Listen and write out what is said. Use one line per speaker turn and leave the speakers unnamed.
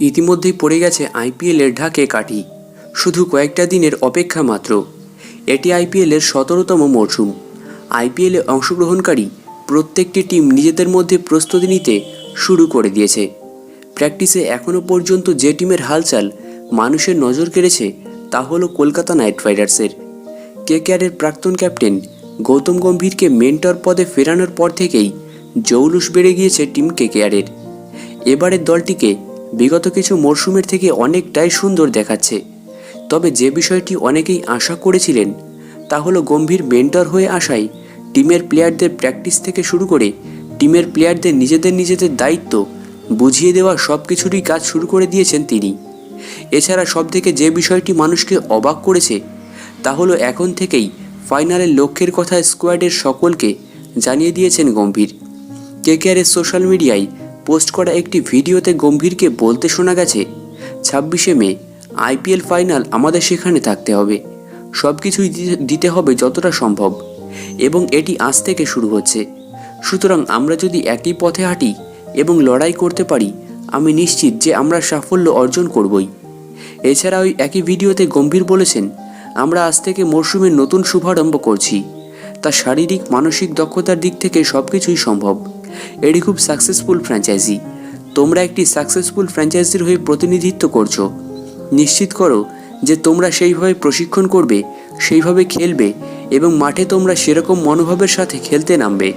ইতিমধ্যেই পড়ে গেছে আইপিএলের ঢাকে কাঠি। শুধু কয়েকটা দিনের অপেক্ষা মাত্র। এটি আইপিএলের সতেরোতম মরশুম আইপিএলে অংশগ্রহণকারী প্রত্যেকটি টিম নিজেদের মধ্যে প্রস্তুতি নিতে শুরু করে দিয়েছে। প্র্যাকটিসে এখনও পর্যন্ত যে টিমের হালচাল মানুষের নজর কেড়েছে তা হলো কলকাতা নাইট রাইডার্সের। কেকেআরের প্রাক্তন ক্যাপ্টেন গৌতম গম্ভীরকে মেন্টর পদে ফেরানোর পর থেকেই জৌলুস বেড়ে গিয়েছে টিম কেকেআরের। এবারের দলটিকে বিগত কিছু মরশুমের থেকে অনেকটাই সুন্দর দেখাচ্ছে। তবে যে বিষয়টি অনেকেই আশা করেছিলেন, তা হলো গম্ভীর মেন্টর হয়ে আসায় টিমের প্লেয়ারদের প্র্যাকটিস থেকে শুরু করে টিমের প্লেয়ারদের নিজেদের নিজেদের দায়িত্ব বুঝিয়ে দেওয়া সব কিছুরই কাজ শুরু করে দিয়েছেন তিনি। এছাড়া সব থেকে যে বিষয়টি মানুষকে অবাক করেছে, তা হলো এখন থেকেই ফাইনালের লক্ষ্যের কথা স্কোয়াডের সকলকে জানিয়ে দিয়েছেন গম্ভীর। কেকেআরের সোশ্যাল মিডিয়ায় পোস্ট করা একটি ভিডিওতে গম্ভীরকে বলতে শোনা গেছে, ছাব্বিশে মে, আইপিএল ফাইনাল আমাদের সেখানে থাকতে হবে। সব কিছুই দিতে- হবে যতটা সম্ভব। এবং এটি আজ থেকে শুরু হচ্ছে। সুতরাং আমরা যদি একই পথে হাঁটি এবং লড়াই করতে পারি, আমি নিশ্চিত যে আমরা সাফল্য অর্জন করবই। এছাড়া ওই একই ভিডিওতে গম্ভীর বলেছেন, আমরা আজ থেকে মরশুমের নতুন শুভারম্ভ করছি। তা শারীরিক, মানসিক দক্ষতার দিক থেকে সব কিছুই সম্ভব। এটি খুব সাকসেসফুল ফ্র্যাঞ্চাইজি তোমরা একটি সাকসেসফুল ফ্র্যাঞ্চাইজির হয়ে প্রতিনিধিত্ব করছ। নিশ্চিত করো যে তোমরা সেইভাবে প্রশিক্ষণ করবে, সেইভাবে খেলবে এবং মাঠে তোমরা সেরকম মনোভাবের সাথে খেলতে নামবে।